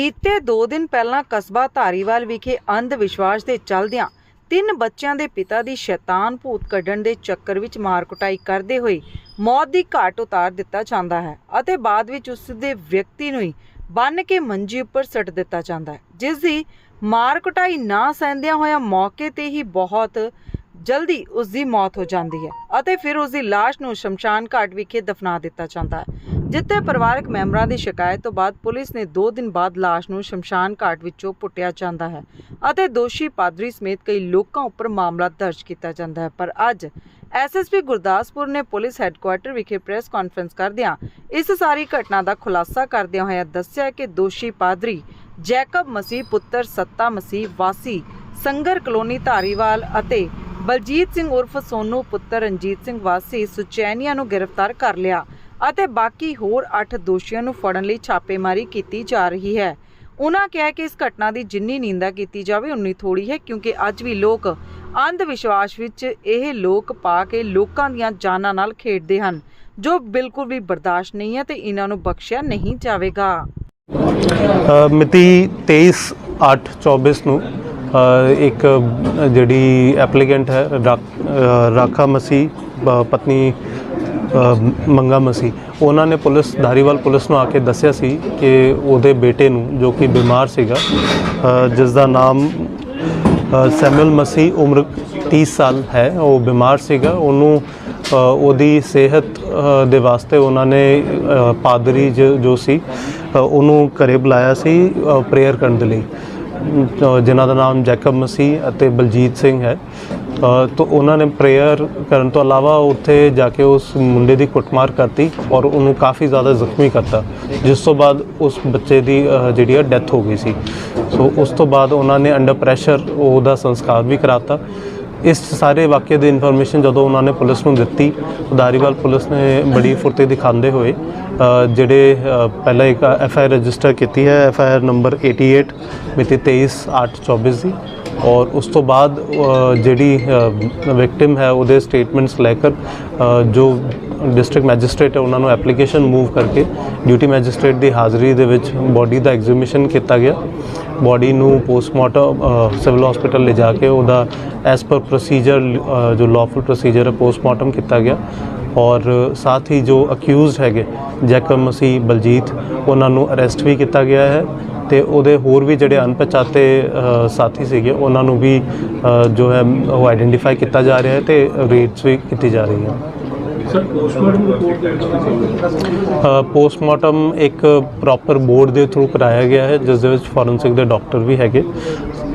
ਬੀਤੇ 2 ਦਿਨ ਪਹਿਲਾਂ ਕਸਬਾ ਧਾਰੀਵਾਲ ਵਿਖੇ ਅੰਧ ਵਿਸ਼ਵਾਸ ਦੇ ਚੱਲਦਿਆਂ ਤਿੰਨ ਬੱਚਿਆਂ ਦੇ ਪਿਤਾ ਦੀ ਸ਼ੈਤਾਨ ਭੂਤ ਕੱਢਣ ਦੇ ਚੱਕਰ ਵਿੱਚ ਮਾਰ ਕੁਟਾਈ ਕਰਦੇ ਹੋਏ ਮੌਤ ਦੀ ਘਾਟ ਉਤਾਰ ਦਿੱਤਾ ਜਾਂਦਾ ਹੈ ਅਤੇ ਬਾਅਦ ਵਿੱਚ ਉਸ ਦੇ ਵਿਅਕਤੀ ਨੂੰ ਹੀ ਬੰਨ ਕੇ ਮੰਜੀ ਉੱਪਰ ਸੱਟ ਦਿੱਤਾ ਜਾਂਦਾ ਹੈ, ਜਿਸ ਦੀ ਮਾਰ ਕੁਟਾਈ ਨਾ ਸਹਿੰਦਿਆਂ ਹੋਇਆ ਮੌਕੇ ਤੇ ਹੀ ਬਹੁਤ ਜਲਦੀ ਉਸ ਦੀ ਮੌਤ ਹੋ ਜਾਂਦੀ ਹੈ ਅਤੇ ਫਿਰ ਉਸ ਦੀ ਲਾਸ਼ ਨੂੰ ਸ਼ਮਸ਼ਾਨ ਘਾਟ ਵਿਖੇ ਦਫਨਾ ਦਿੱਤਾ ਜਾਂਦਾ ਹੈ। ਜਿੱਤੇ ਪਰਿਵਾਰਕ ਮੈਂਬਰਾਂ ਦੀ ਸ਼ਿਕਾਇਤ ਤੋਂ ਬਾਅਦ ਪੁਲਿਸ ਨੇ 2 ਦਿਨ ਬਾਅਦ ਲਾਸ਼ ਨੂੰ ਸ਼ਮਸ਼ਾਨ ਘਾਟ ਵਿੱਚੋਂ ਪੁੱਟਿਆ ਜਾਂਦਾ ਹੈ ਅਤੇ ਦੋਸ਼ੀ ਪਾਦਰੀ ਸਮੇਤ ਕਈ ਲੋਕਾਂ ਉੱਪਰ ਮਾਮਲਾ ਦਰਜ ਕੀਤਾ ਜਾਂਦਾ ਹੈ। ਪਰ ਅੱਜ ਐਸਐਸਪੀ ਗੁਰਦਾਸਪੁਰ ਨੇ ਪੁਲਿਸ ਹੈੱਡਕੁਆਰਟਰ ਵਿਖੇ ਪ੍ਰੈਸ ਕਾਨਫਰੰਸ ਕਰਦਿਆਂ ਇਸ ਸਾਰੀ ਘਟਨਾ ਦਾ ਖੁਲਾਸਾ ਕਰਦਿਆਂ ਹੋਇਆ ਦੱਸਿਆ ਕਿ ਦੋਸ਼ੀ ਪਾਦਰੀ ਜੈਕਬ ਮਸੀਹ ਪੁੱਤਰ ਸੱਤਾ ਮਸੀਹ ਵਾਸੀ ਸੰਗਰ ਕਲੋਨੀ ਧਾਰੀਵਾਲ ਅਤੇ ਬਲਜੀਤ ਸਿੰਘ ਉਰਫ ਸੋਨੂ ਪੁੱਤਰ ਰਣਜੀਤ ਸਿੰਘ ਵਾਸੀ ਸੁਚੈਨੀਆ ਨੂੰ ਗ੍ਰਿਫਤਾਰ ਕਰ ਲਿਆ। ਅਤੇ ਬਾਕੀ ਹੋਰ 8 ਦੋਸ਼ੀਆਂ ਨੂੰ ਫੜਨ ਲਈ ਛਾਪੇਮਾਰੀ ਕੀਤੀ ਜਾ ਰਹੀ ਹੈ। ਉਹਨਾਂ ਕਿਹਾ ਕਿ ਇਸ ਘਟਨਾ ਦੀ ਜਿੰਨੀ ਨਿੰਦਾ ਕੀਤੀ ਜਾਵੇ ਉਨੀ ਥੋੜੀ ਹੈ ਕਿਉਂਕਿ ਅੱਜ ਵੀ ਲੋਕ ਅੰਧ ਵਿਸ਼ਵਾਸ ਵਿੱਚ ਇਹ ਲੋਕ ਪਾ ਕੇ ਲੋਕਾਂ ਦੀਆਂ ਜਾਨਾਂ ਨਾਲ ਖੇਡਦੇ ਹਨ ਜੋ ਬਿਲਕੁਲ ਵੀ ਬਰਦਾਸ਼ਤ ਨਹੀਂ ਹੈ ਤੇ ਇਹਨਾਂ ਨੂੰ ਬਖਸ਼ਿਆ ਨਹੀਂ ਜਾਵੇਗਾ। ਅ, ਮਿਤੀ 23 8 24 ਨੂੰ ਇੱਕ ਜਿਹੜੀ ਐਪਲੀਕੈਂਟ ਹੈ ਰਾਖਾ ਮਸੀ ਪਤਨੀ ਮੰਗਾ ਮਸੀ। ਉਹਨਾਂ ਨੇ ਪੁਲਿਸ ਧਾਰੀਵਾਲ ਪੁਲਿਸ ਨੂੰ ਆ ਕੇ ਦੱਸਿਆ ਸੀ ਕਿ ਉਹਦੇ ਬੇਟੇ ਨੂੰ ਜੋ ਕਿ ਬਿਮਾਰ ਸੀਗਾ ਅ, ਜਿਸ ਦਾ ਨਾਮ ਅ, ਸੈਮੂਅਲ ਮਸੀ ਉਮਰ 30 ਸਾਲ ਹੈ ਉਹ ਬਿਮਾਰ ਸੀਗਾ। ਉਹਨੂੰ ਉਹਦੀ ਸਿਹਤ ਦੇ ਵਾਸਤੇ ਉਹਨਾਂ ਨੇ ਪਾਦਰੀ ਜ- ਜੋ ਸੀ ਉਹਨੂੰ ਘਰੇ ਬੁਲਾਇਆ ਸੀ ਪ੍ਰੇਅਰ ਕਰਨ ਦੇ ਲਈ। ਅ, ਜਿਨ੍ਹਾਂ ਦਾ ਨਾਮ ਜੈਕਬ ਮਸੀਹ ਅਤੇ ਬਲਜੀਤ ਸਿੰਘ ਹੈ। ਤਾਂ ਉਹਨਾਂ ਨੇ ਪ੍ਰੇਅਰ ਕਰਨ ਤੋਂ ਇਲਾਵਾ ਉੱਥੇ ਜਾ ਕੇ ਉਸ ਮੁੰਡੇ ਦੀ ਕੁੱਟਮਾਰ ਕਰਤੀ ਔਰ ਉਹਨੂੰ ਕਾਫੀ ਜ਼ਿਆਦਾ ਜ਼ਖਮੀ ਕਰਤਾ, ਜਿਸ ਤੋਂ ਬਾਅਦ ਉਸ ਬੱਚੇ ਦੀ ਜਿਹੜੀ ਹੈ ਡੈਥ ਹੋ ਗਈ ਸੀ। ਸੋ ਉਸ ਤੋਂ ਬਾਅਦ ਉਹਨਾਂ ਨੇ ਅੰਡਰ ਪ੍ਰੈਸ਼ਰ ਉਹਦਾ ਸੰਸਕਾਰ ਵੀ ਕਰਾਤਾ। ਇਸ ਸਾਰੇ ਵਾਕਿਏ ਦੀ ਇਨਫੋਰਮੇਸ਼ਨ ਜਦੋਂ ਉਹਨਾਂ ਨੇ ਪੁਲਿਸ ਨੂੰ ਦਿੱਤੀ ਉਦਾਰੀਵਾਲ ਪੁਲਿਸ ਨੇ ਬੜੀ ਫੁਰਤੀ ਦਿਖਾਉਂਦੇ ਹੋਏ ਜਿਹੜੇ ਪਹਿਲਾਂ ਇੱਕ ਐਫ ਆਈ ਆਰ ਰਜਿਸਟਰ ਕੀਤੀ ਹੈ ਐਫ ਆਈ ਆਰ ਨੰਬਰ 88 ਮਿਤੀ 23 8 24 ਦੀ। ਔਰ ਉਸ ਤੋਂ ਬਾਅਦ ਜਿਹੜੀ ਵਿਕਟਿਮ ਹੈ, ਉਹਦੇ ਸਟੇਟਮੈਂਟਸ ਲੈ ਕੇ ਜੋ ਡਿਸਟ੍ਰਿਕਟ ਮੈਜਿਸਟ੍ਰੇਟ ਹੈ, ਉਹਨਾਂ ਨੂੰ ਐਪਲੀਕੇਸ਼ਨ ਮੂਵ ਕਰਕੇ ਡਿਊਟੀ ਮੈਜਿਸਟ੍ਰੇਟ ਦੀ ਹਾਜ਼ਰੀ ਦੇ ਵਿੱਚ ਬੋਡੀ ਦਾ ਐਗਜ਼ੀਬਿਸ਼ਨ ਕੀਤਾ ਗਿਆ। ਬੋਡੀ ਨੂੰ ਪੋਸਟਮਾਰਟਮ ਸਿਵਲ ਹਸਪੀਟਲ ਲਿਜਾ ਕੇ ਉਹਦਾ ਐਸ ਪਰ ਪ੍ਰੋਸੀਜਰ ਜੋ ਲਾਫੁਲ ਪ੍ਰੋਸੀਜਰ ਹੈ ਪੋਸਟਮਾਰਟਮ ਕੀਤਾ ਗਿਆ। ਔਰ ਸਾਥ ਹੀ ਜੋ ਅਕਿਊਜ਼ਡ ਹੈਗੇ ਜੈਕਬ ਮਸੀਹ ਬਲਜੀਤ ਉਹਨਾਂ ਨੂੰ ਅਰੈਸਟ ਵੀ ਕੀਤਾ ਗਿਆ ਹੈ ਤੇ ਉਹਦੇ ਹੋਰ ਵੀ ਜਿਹੜੇ ਅਣਪਛਾਤੇ ਸਾਥੀ ਸੀਗੇ ਉਹਨਾਂ ਨੂੰ ਵੀ ਜੋ ਹੈ ਉਹ ਆਇਡੈਂਟੀਫਾਈ ਕੀਤਾ ਜਾ ਰਿਹਾ ਹੈ ਤੇ ਰੇਟਸ ਵੀ ਕੀਤੀ ਜਾ ਰਹੀ ਹੈ। ਸਰ ਪੋਸਟਮਾਰਟਮ ਰਿਪੋਰਟ ਦੇ ਵਿੱਚ ਪੋਸਟਮਾਰਟਮ ਇੱਕ ਪ੍ਰੋਪਰ ਬੋਰਡ ਦੇ ਥਰੂ ਕਰਾਇਆ ਗਿਆ ਹੈ ਜਿਸ ਦੇ ਵਿੱਚ ਫੋਰੈਂਸਿਕ ਦੇ ਡਾਕਟਰ ਵੀ ਹੈਗੇ।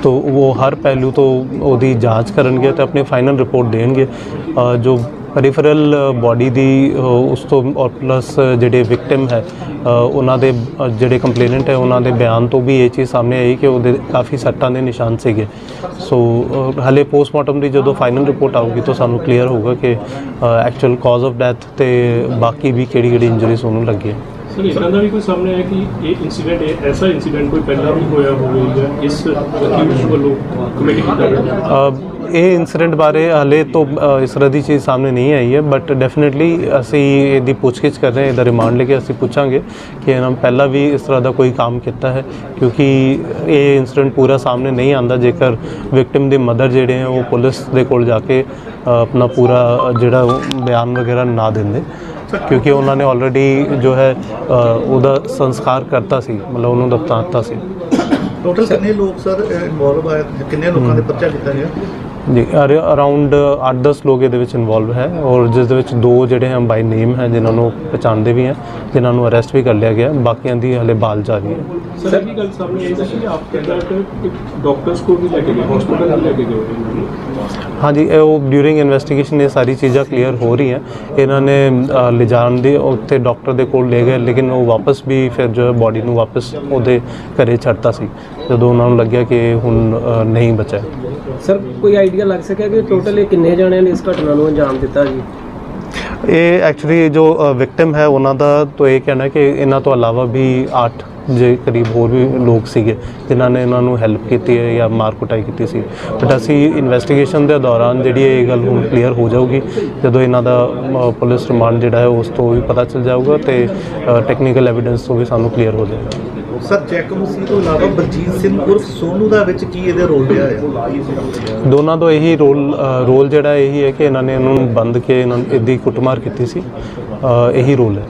ਤੋ ਉਹ ਹਰ ਪਹਿਲੂ ਤੋਂ ਉਹਦੀ ਜਾਂਚ ਕਰਨਗੇ ਤੇ ਆਪਣੀ ਫਾਈਨਲ ਰਿਪੋਰਟ ਦੇਣਗੇ। ਜੋ ਰਿਫਰਲ ਬਾਡੀ uh, ਦੀ ਉਸ ਤੋਂ ਔਰ ਪਲੱਸ ਜਿਹੜੇ ਵਿਕਟਿਮ ਹੈ ਉਹਨਾਂ ਦੇ ਜਿਹੜੇ ਕੰਪਲੇਨੈਂਟ ਹੈ ਉਹਨਾਂ ਦੇ ਬਿਆਨ ਤੋਂ ਵੀ ਇਹ ਚੀਜ਼ ਸਾਹਮਣੇ ਆਈ ਕਿ ਉਹਦੇ ਕਾਫੀ ਸੱਟਾਂ ਦੇ ਨਿਸ਼ਾਨ ਸੀਗੇ। ਸੋ ਅ, ਹਲੇ ਪੋਸਟਮਾਰਟਮ ਦੀ ਜਦੋਂ ਫਾਈਨਲ ਰਿਪੋਰਟ ਆਊਗੀ ਤਾਂ ਸਾਨੂੰ ਕਲੀਅਰ ਹੋਊਗਾ ਕਿ ਐਕਚੁਅਲ ਕਾਜ਼ ਆਫ ਡੈਥ ਤੇ ਬਾਕੀ ਵੀ ਕਿਹੜੀ ਕਿਹੜੀ ਇੰਜਰੀਜ਼ ਉਹਨੂੰ ਲੱਗੀ ਹੈ ਸਰ ਇਦਾਂ ਦਾ ਵੀ ਕੋਈ ਸਾਹਮਣੇ ਆਇਆ ਕਿ ਇਹ ਇਨਸੀਡੈਂਟ ਇਹ ਐਸਾ ਇਨਸੀਡੈਂਟ ਕੋਈ ਪਹਿਲਾਂ ਵੀ ਹੋਇਆ ਹੋਵੇ ਜਾਂ ਇਸ ਅਕਿਊਜ਼ ਵੱਲੋਂ ਕਮਿਟ ਕੀਤਾ ਗਿਆ? ਇਹ ਇਨਸੀਡੈਂਟ ਬਾਰੇ ਹਲੇ ਤੋਂ ਇਸ ਤਰ੍ਹਾਂ ਦੀ ਚੀਜ਼ ਸਾਹਮਣੇ ਨਹੀਂ ਆਈ ਹੈ ਬਟ ਡੈਫੀਨਿਟਲੀ ਅਸੀਂ ਇਹਦੀ ਪੁੱਛਗਿੱਛ ਕਰ ਰਹੇ ਹਾਂ, ਇਹਦਾ ਰਿਮਾਂਡ ਲੈ ਕੇ ਅਸੀਂ ਪੁੱਛਾਂਗੇ ਕਿ ਇਹਨਾਂ ਪਹਿਲਾਂ ਵੀ ਇਸ ਤਰ੍ਹਾਂ ਦਾ ਕੋਈ ਕੰਮ ਕੀਤਾ ਹੈ, ਕਿਉਂਕਿ ਇਹ ਇਨਸੀਡੈਂਟ ਪੂਰਾ ਸਾਹਮਣੇ ਨਹੀਂ ਆਂਦਾ ਜੇਕਰ ਵਿਕਟਿਮ ਦੇ ਮਦਰ ਜਿਹੜੇ ਹੈ ਉਹ ਪੁਲਿਸ ਦੇ ਕੋਲ ਜਾ ਕੇ ਆਪਣਾ ਪੂਰਾ ਜਿਹੜਾ ਬਿਆਨ ਵਗੈਰਾ ਨਾ ਦਿੰਦੇ। ਕਿਉਂਕਿ ਉਹਨਾਂ ਨੇ ਆਲਰੇਡੀ ਜੋ ਹੈ ਉਹਦਾ ਸੰਸਕਾਰ ਕਰਤਾ ਸੀ ਮਤਲਬ ਉਹਨੂੰ ਦਫਨਾ ਸੀ। ਟੋਟਲ ਕਿੰਨੇ ਲੋਕ ਸਰ ਇਨਵੋਲਵ ਆਏ? ਕਿੰਨੇ ਲੋਕਾਂ ਦੇ ਪਰਚਾ ਕੀਤਾ ਗਿਆ? ਜੀ ਅਰਾਊਂਡ 8-10 ਲੋਕ ਇਹਦੇ ਵਿੱਚ ਇਨਵੋਲਵ ਹੈ ਔਰ ਜਿਸ ਦੇ ਵਿੱਚ ਦੋ ਜਿਹੜੇ ਹਨ ਬਾਈ ਨੇਮ ਹੈ ਜਿਨ੍ਹਾਂ ਨੂੰ ਪਛਾਣਦੇ ਵੀ ਹੈ ਜਿਨ੍ਹਾਂ ਨੂੰ ਅਰੈਸਟ ਵੀ ਕਰ ਲਿਆ ਗਿਆ ਬਾਕੀਆਂ ਦੀ ਹਲੇ ਬਾਲ ਜਾਰੀ ਹੈ। ਸਰ ਇਹ ਵੀ ਗੱਲ ਸਾਹਮਣੇ ਆਈ ਸੀ ਕਿ ਆਫਟਰ ਦੈਟ ਡਾਕਟਰਸ ਕੋ ਵੀ ਲੈ ਕੇ ਗਏ ਹਸਪੀਟਲ ਲੈ ਕੇ ਗਏ ਹਾਂਜੀ ਇਹ ਉਹ ਡਿਊਰਿੰਗ ਇਨਵੈਸਟੀਗੇਸ਼ਨ ਇਹ ਸਾਰੀ ਚੀਜ਼ਾਂ ਕਲੀਅਰ ਹੋ ਰਹੀਆਂ ਇਹਨਾਂ ਨੇ ਲਿਜਾਣ ਦੀ ਉੱਥੇ ਡਾਕਟਰ ਦੇ ਕੋਲ ਲੈ ਗਏ ਲੇਕਿਨ ਉਹ ਵਾਪਸ ਵੀ ਫਿਰ ਜੋ ਬੋਡੀ ਨੂੰ ਵਾਪਸ ਉਹਦੇ ਘਰੇ ਛੱਡਤਾ ਸੀ। ਜਦੋਂ ਉਹਨਾਂ ਨੂੰ ਲੱਗਿਆ ਕਿ ਹੁਣ ਅ, ਨਹੀਂ ਬਚਾ ਹੈ। ਸਰ ਕੋਈ ਆਈਡੀਆ ਲੱਗ ਸਕਿਆ ਕਿ ਟੋਟਲ ਇਹ ਕਿੰਨੇ ਜਣਿਆਂ ਨੇ ਇਸ ਘਟਨਾ ਨੂੰ ਅੰਜਾਮ ਦਿੱਤਾ ਜੀ? ਇਹ ਐਕਚੁਅਲੀ ਜੋ ਵਿਕਟਿਮ ਹੈ ਉਹਨਾਂ ਦਾ ਤਾਂ ਇਹ ਕਹਿਣਾ ਕਿ ਇਹਨਾਂ ਤੋਂ ਇਲਾਵਾ ਵੀ 8 ਜੇ ਕਰੀਬ ਹੋਰ ਵੀ ਲੋਕ ਸੀਗੇ ਜਿਨ੍ਹਾਂ ਨੇ ਇਹਨਾਂ ਨੂੰ ਹੈਲਪ ਕੀਤੀ ਹੈ ਜਾਂ ਮਾਰ ਕੁਟਾਈ ਕੀਤੀ ਸੀ। ਬਟ ਅਸੀਂ ਇਨਵੈਸਟੀਗੇਸ਼ਨ ਦੇ ਦੌਰਾਨ ਜਿਹੜੀ ਇਹ ਗੱਲ ਹੁਣ ਕਲੀਅਰ ਹੋ ਜਾਊਗੀ ਜਦੋਂ ਇਹਨਾਂ ਦਾ ਅ, ਪੁਲਿਸ ਰਿਮਾਂਡ ਜਿਹੜਾ ਹੈ ਉਸ ਤੋਂ ਵੀ ਪਤਾ ਚੱਲ ਜਾਊਗਾ ਤੇ ਟੈਕਨੀਕਲ ਐਵੀਡੈਂਸ ਤੋਂ ਵੀ ਸਾਨੂੰ ਕਲੀਅਰ ਹੋ ਜਾਏਗਾ। ਸਰ ਜੈਕ ਮਸੀਹ ਤੋਂ ਇਲਾਵਾ ਬਲਜੀਤ ਸਿੰਘ ਉਰਫ ਸੋਨੂ ਦਾ ਵਿੱਚ ਕੀ ਇਹਦੇ ਰੋਲ ਰਿਹਾ ਹੈ? ਦੋਨਾਂ ਤੋਂ ਇਹੀ ਰੋਲ ਰੋਲ ਜਿਹੜਾ ਇਹੀ ਹੈ ਕਿ ਇਹਨਾਂ ਨੇ ਇਹਨਾਂ ਨੂੰ ਬੰਦ ਕੇ ਇਹਨਾਂ ਨੂੰ ਇਹਦੀ ਕੁੱਟਮਾਰ ਕੀਤੀ ਸੀ। ਇਹੀ ਰੋਲ ਹੈ।